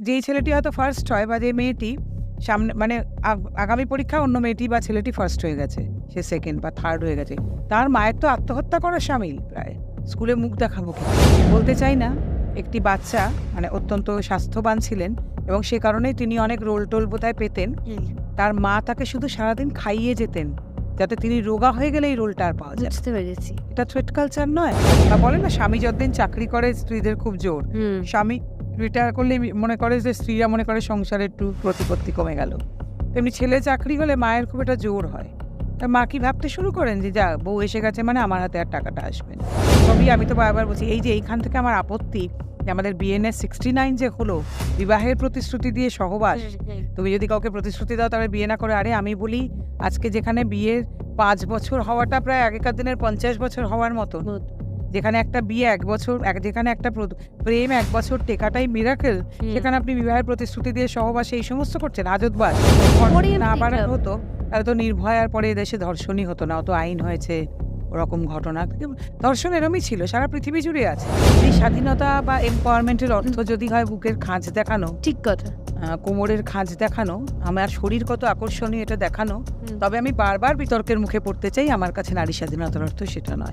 যেই ছেলেটি হয়তো ফার্স্ট হয় বা যে মেয়েটি সামনে মানে আগামী পরীক্ষা অন্য মেয়েটি বা ছেলেটি ফার্স্ট হয়ে গেছে সে সেকেন্ড বা থার্ড হয়ে গেছে। তার মায়ের তো আত্মহত্যা করার সামিল প্রায়। স্কুলে মুখ দেখাবো কি? বলতে চাই না একটি বাচ্চা মানে অত্যন্ত স্বাস্থ্যবান ছিলেন এবং সে কারণেই তিনি অনেক রোল টোল বোধহয় পেতেন তার মা তাকে শুধু সারাদিন খাইয়ে যেতেন যাতে তিনি রোগা হয়ে গেলে এই রোলটা আর পাওয়া যায় বুঝতে পেরেছি। এটা থ্রেট কালচার নয়। বা বলে না স্বামী যতদিন চাকরি করে স্ত্রীদের খুব জোর। স্বামী রিটায়ার করলে মনে করে যে স্ত্রীরা মনে করে সংসারে একটু প্রতিপত্তি কমে গেল। তেমনি ছেলে চাকরি হলে মায়ের খুব একটা জোর হয়। তা মা কি ভাবতে শুরু করেন যে যা বউ এসে গেছে মানে আমার হাতে আর টাকাটা আসবে না। তবেই আমি তো বারবার বলছি এই যে এইখান থেকে আমার আপত্তি যে আমাদের বিএনএস সিক্সটি নাইন যে হলো বিবাহের প্রতিশ্রুতি দিয়ে সহবাস তুমি যদি কাউকে প্রতিশ্রুতি দাও তাহলে বিয়ে না করে আরে আমি বলি আজকে যেখানে বিয়ের পাঁচ বছর হওয়াটা প্রায় আগেকার দিনের পঞ্চাশ বছর হওয়ার মতো। যেখানে একটা বিয়ে এক বছর যেখানে একটা প্র- প্রেম এক বছর টেকাটাই মিরাকেল সেখানে আপনি বিবাহের প্রতিশ্রুতি দিয়ে সহবাস এই সমস্ত করছেন। Korean না বাড়ানো হতো তাহলে তো নির্ভয়ার পরে দেশে ধর্ষণই হতো না অত আইন হয়েছে ওরকম ঘটনা। ধর্ষণ এরমই ছিল সারা পৃথিবী জুড়ে আছে। এই স্বাধীনতা বা এম্পাওয়ারমেন্টের অর্থ যদি হয় বুকের খাঁজ দেখানো ঠিক কথা। কোমরের খাঁজ দেখানো আমার শরীর কত আকর্ষণীয় এটা দেখানো তবে আমি বারবার বিতর্কের মুখে পড়তে চাই আমার কাছে নারী স্বাধীনতার অর্থ সেটা নয়।